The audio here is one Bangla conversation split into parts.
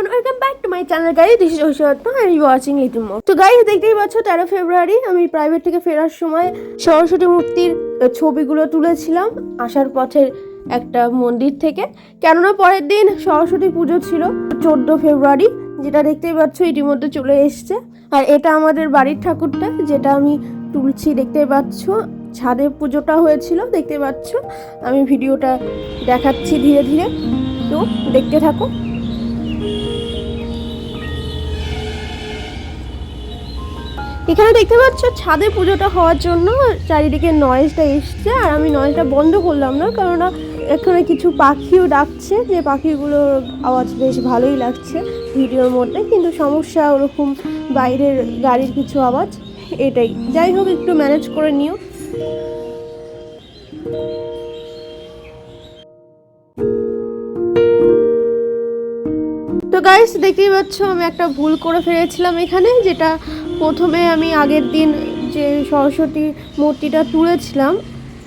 Everyone welcome back to my channel guys this is are you watching little Mo তো গাইজ দেখতেই পাচ্ছ, তেরো ফেব্রুয়ারি আমি প্রাইভেট থেকে ফেরার সময় সরস্বতী মূর্তির ছবিগুলো তুলেছিলাম আসার পথের একটা মন্দির থেকে। কেননা পরের দিন সরস্বতী পুজো ছিল চোদ্দ ফেব্রুয়ারি যেটা দেখতেই পাচ্ছ ইতিমধ্যে চলে এসছে। আর এটা আমাদের বাড়ির ঠাকুরটা, যেটা আমি তুলছি দেখতে পাচ্ছ। ছাদে পুজোটা হয়েছিল দেখতে পাচ্ছ। আমি ভিডিওটা দেখাচ্ছি ধীরে ধীরে। তো দেখতে থাকো। এখানে দেখতে পাচ্ছ, ছাদে পুজোটা হওয়ার জন্য চারিদিকে নয়েজটা এসছে আর আমি নয়েজটা বন্ধ করলাম না, কেননা এখানে কিছু পাখিও ডাকছে। যে পাখিগুলোর আওয়াজ বেশ ভালোই লাগছে ভিডিওর মধ্যে, কিন্তু সমস্যা ওরকম বাইরের গাড়ির কিছু আওয়াজ এটাই। যাই হোক, একটু ম্যানেজ করে নিও। তো গাইস দেখতেই পাচ্ছ, আমি একটা ভুল করে ফেলেছিলাম এখানে, যেটা প্রথমে আমি আগের দিন যে সরস্বতী মূর্তিটা তুলেছিলাম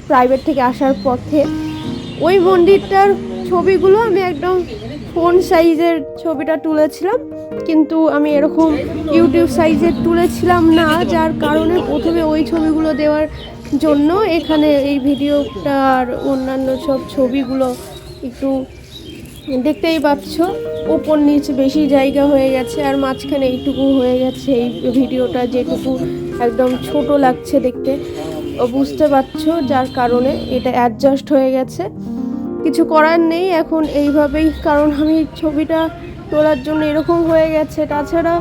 প্রাইভেট থেকে আসার পথে, ওই মন্দিরটার ছবিগুলো আমি একদম ফোন সাইজের ছবিটা তুলেছিলাম, কিন্তু আমি এরকম ইউটিউব সাইজের তুলেছিলাম না, যার কারণে প্রথমে ওই ছবিগুলো দেওয়ার জন্য এখানে এই ভিডিওটা আর অন্যান্য সব ছবিগুলো একটু দেখতেই পাচ্ছ ওপর নিচ বেশি জায়গা হয়ে গেছে আর মাঝখানে এইটুকু হয়ে গেছে এই ভিডিওটা যেটুকু একদম ছোট লাগছে দেখতে। ও বুঝতে পারছ যার কারণে এটা অ্যাডজাস্ট হয়ে গেছে। কিছু করার নেই এখন এইভাবেই, কারণ আমি ছবিটা তোলার জন্য এরকম হয়ে গেছে। তাছাড়া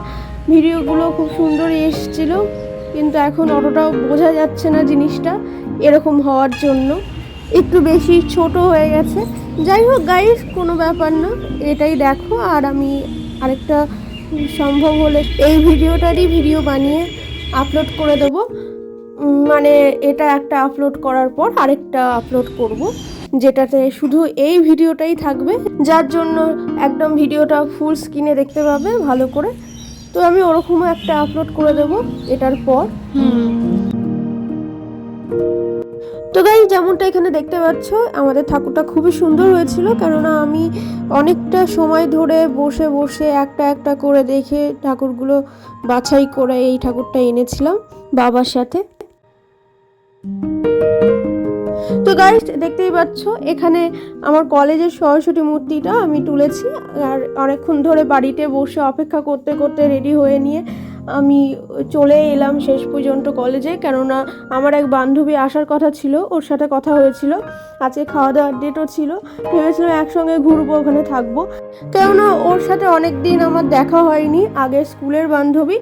ভিডিওগুলো খুব সুন্দরই এসেছিল, কিন্তু এখন অতটাও বোঝা যাচ্ছে না জিনিসটা এরকম হওয়ার জন্য। একটু বেশি ছোট হয়ে গেছে। যাই হোক গাইস কোনো ব্যাপার না। এটাই দেখো, আর আমি আরেকটা সম্ভব হলে এই ভিডিওটারই ভিডিও বানিয়ে আপলোড করে দেবো। মানে এটা একটা আপলোড করার পর আরেকটা আপলোড করব, যেটাতে শুধু এই ভিডিওটাই থাকবে। যার জন্য একদম ভিডিওটা ফুল স্ক্রিনে দেখতে পাবে ভালো করে। তো আমি ওরকমও একটা আপলোড করে দেবো, এটার পর। তো গাই যেমনটা এখানে দেখতে পাচ্ছ, আমাদের ঠাকুরটা খুবই সুন্দর হয়েছিল, কেননা আমি অনেকটা সময় ধরে বসে বসে একটা একটা করে দেখে ঠাকুরগুলো বাছাই করে এই ঠাকুরটা এনেছিলাম বাবার সাথে। তো গাইস দেখতেই পাচ্ছ, এখানে আমার কলেজের সরস্বতী মূর্তিটা আমি তুলেছি, আর অনেকক্ষণ ধরে বাড়িতে বসে অপেক্ষা করতে করতে রেডি হয়ে নিয়ে আমি চলে এলাম শেষ পর্যন্ত কলেজে কেননা আমার এক বান্ধবী আসার কথা ছিল, ওর সাথে কথা হয়েছিল। আজকে খাওয়া দাওয়ার ডেটও ছিল। ভেবেছিলাম একসঙ্গে ঘুরবো, ওখানে থাকব। কেননা ওর সাথে অনেক দিন আমার দেখা হয়নি, আগে স্কুলের বান্ধবী।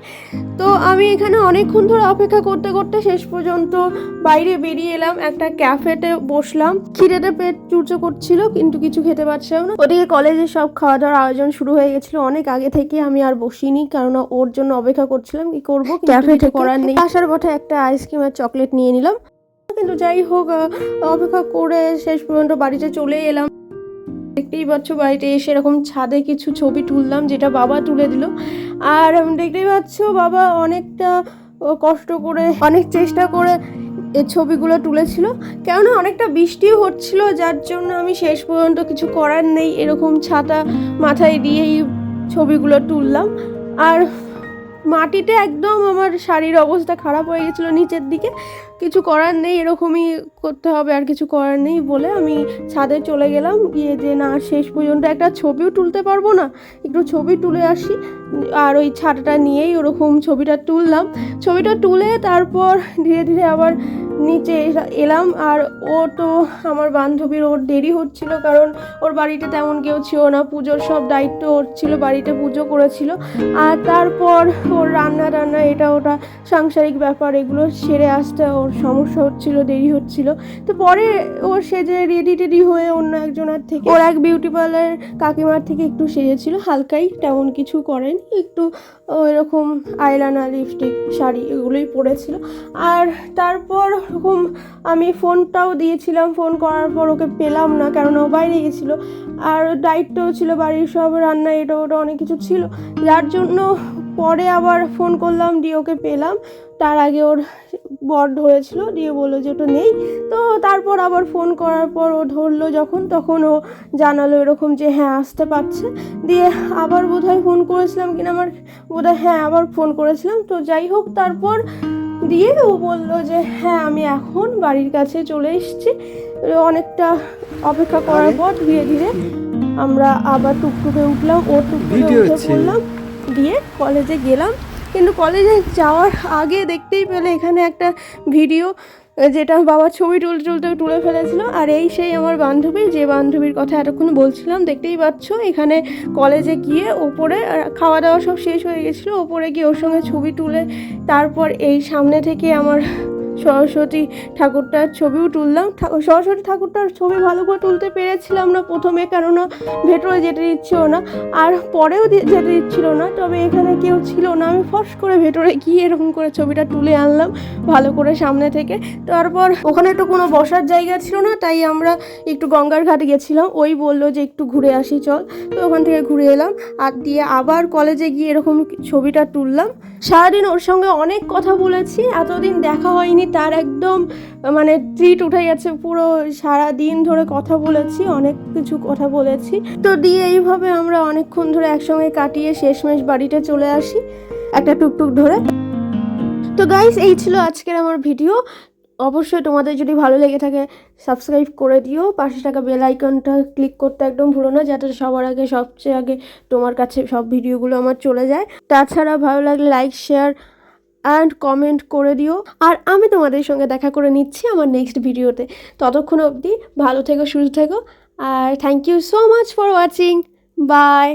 তো আমি এখানে অনেকক্ষণ ধরে অপেক্ষা করতে করতে শেষ পর্যন্ত বাইরে বেরিয়ে এলাম। একটা ক্যাফেতে বসলাম। খিদেতে পেট চুরচো করছিল, কিন্তু কিছু খেতে পারছিলাম না। ওদিকে কলেজে সব খাওয়া দাওয়ার আয়োজন শুরু হয়ে গেছিল। অনেক আগে থেকে আমি আর বসিনি, কেননা ওর জন্য অপেক্ষা করছিলাম কি করব? ক্যাফে করার নেই। আসার পথে একটা আইসক্রিম আর চকলেট নিয়ে নিলাম। কিন্তু যাই হোক অপেক্ষা করে শেষ পর্যন্ত বাড়িতে চলে এলাম। দেখতেই পাচ্ছ বাড়িতে এসে এরকম ছাদে কিছু ছবি তুললাম যেটা বাবা তুলে দিল। আর দেখতেই পাচ্ছ বাবা অনেকটা কষ্ট করে অনেক চেষ্টা করে এই ছবিগুলো তুলেছিল। কেননা অনেকটা বৃষ্টিও হচ্ছিল যার জন্য আমি শেষ পর্যন্ত কিছু করার নেই। এরকম ছাতা মাথায় দিয়েই ছবিগুলো তুললাম। আর মাটিতে একদম আমার শাড়ির অবস্থা খারাপ হয়ে গেছিল নিচের দিকে। কিছু করার নেই, এরকমই করতে হবে, আর কিছু করার নেই বলে আমি ছাদে চলে গেলাম। গিয়ে যে না, শেষ পর্যন্ত একটা ছবিও তুলতে পারব না। একটু ছবি তুলে আসি, আর ওই ছাতাটা নিয়েই ওরকম ছবিটা তুললাম। ছবিটা তুলে তারপর ধীরে ধীরে আবার নিচে এলাম, আর ও তো আমার বান্ধবীর, ওর দেরি হচ্ছিল কারণ ওর বাড়িতে তেমন কেউ ছিল না। পুজোর সব দায়িত্ব ওর ছিল, বাড়িতে পুজো করেছিল। আর তারপর ওর রান্না টান্না এটা ওটা সাংসারিক ব্যাপার, এগুলো সেরে আসতে ওর সমস্যা হচ্ছিল দেরি হচ্ছিল। তো পরে ও সেজে রেডি টেডি হয়ে অন্য একজনের থেকে ওর এক বিউটি পার্লার কাকিমার থেকে একটু সেজেছিল হালকাই তেমন কিছু করেনি একটু ওইরকম আইলানা লিপস্টিক শাড়ি এগুলোই পরেছিল। আর তারপর ওরকম আমি ফোনটাও দিয়েছিলাম ফোন করার পর ওকে পেলাম না কেননা ও বাইরে গেছিল। আর দায়িত্বও ছিল বাড়ির সব রান্না এটা ওটা অনেক কিছু ছিল। যার জন্য পরে আবার ফোন করলাম দিয়ে ওকে পেলাম। তার আগে ওর বর ধরেছিল দিয়ে বলল যে ওটা নেই। তো তারপর আবার ফোন করার পর ও ধরলো যখন তখন ও জানালো এরকম যে হ্যাঁ আসতে পারছে। দিয়ে আবার বোধহয় ফোন করেছিলাম কিনা আমার বোধহয় হ্যাঁ আবার ফোন করেছিলাম। তো যাই হোক তারপর দিয়ে ও বলল যে হ্যাঁ আমি এখন বাড়ির কাছে চলে এসেছি। অনেকটা অপেক্ষা করার পর ধীরে ধীরে আমরা আবার টুকটুকে উঠলাম ও টুকটুকে উঠে পড়লাম। দিয়ে কলেজে গেলাম। কিন্তু কলেজে যাওয়ার আগে দেখতেই পেলে এখানে একটা ভিডিও, যেটা বাবা ছবি তুলতে তুলতে তুলে ফেলেছিল। আর এই সেই আমার বান্ধবী, যে বান্ধবীর কথা এতক্ষণ বলছিলাম, দেখতেই পাচ্ছ এখানে কলেজে গিয়ে ওপরে খাওয়া দাওয়া সব শেষ হয়ে গেছিল। ওপরে গিয়ে ওর সঙ্গে ছবি তুলে, তারপর এই সামনে থেকে আমার সরস্বতী ঠাকুরটার ছবিও তুললাম। সরস্বতী ঠাকুরটার ছবি ভালো করে তুলতে পেরেছিলাম না প্রথমে, কেননা ভেতরে যেতে দিচ্ছিল না। আর পরেও যেতে দিচ্ছিল না, তবে এখানে কেউ ছিল না। আমি ফস করে ভেতরে গিয়ে এরকম করে ছবিটা তুলে আনলাম ভালো করে সামনে থেকে। তারপর ওখানে একটু কোনো বসার জায়গা ছিল না, তাই আমরা একটু গঙ্গার ঘাটে গেছিলাম। ওই বলল যে একটু ঘুরে আসি, চল। তো ওখান থেকে ঘুরে এলাম আর দিয়ে আবার কলেজে গিয়ে এরকম ছবিটা তুললাম। সারাদিন ওর সঙ্গে অনেক কথা বলেছি, এতদিন দেখা হয়নি। তার একদম মানে ট্রিট উঠে গেছে পুরো সারা দিন ধরে কথা বলেছি, অনেক কিছু কথা বলেছি। তো দিয়ে এইভাবে আমরা অনেকক্ষণ ধরে একসঙ্গে কাটিয়ে শেষমেশ বাড়িতে চলে আসি, একটা টুকটুক ধরে। তো গাইস এই ছিল আজকের আমার ভিডিও অবশ্যই তোমাদের যদি ভালো লেগে থাকে সাবস্ক্রাইব করে দিও। পাশে থাকা বেল আইকনটা ক্লিক করতে একদম ভুলো না, যাতে সবার আগে, সবচেয়ে আগে তোমার কাছে সব ভিডিওগুলো আমার চলে যায়। তাছাড়া ভালো লাগলে লাইক শেয়ার অ্যান্ড কমেন্ট করে দিও। আর আমি তোমাদের সঙ্গে দেখা করে নিচ্ছি আমার নেক্সট ভিডিওতে ততক্ষণ অবধি ভালো থেকো, সুস্থ থেকো। আর thank you so much for watching bye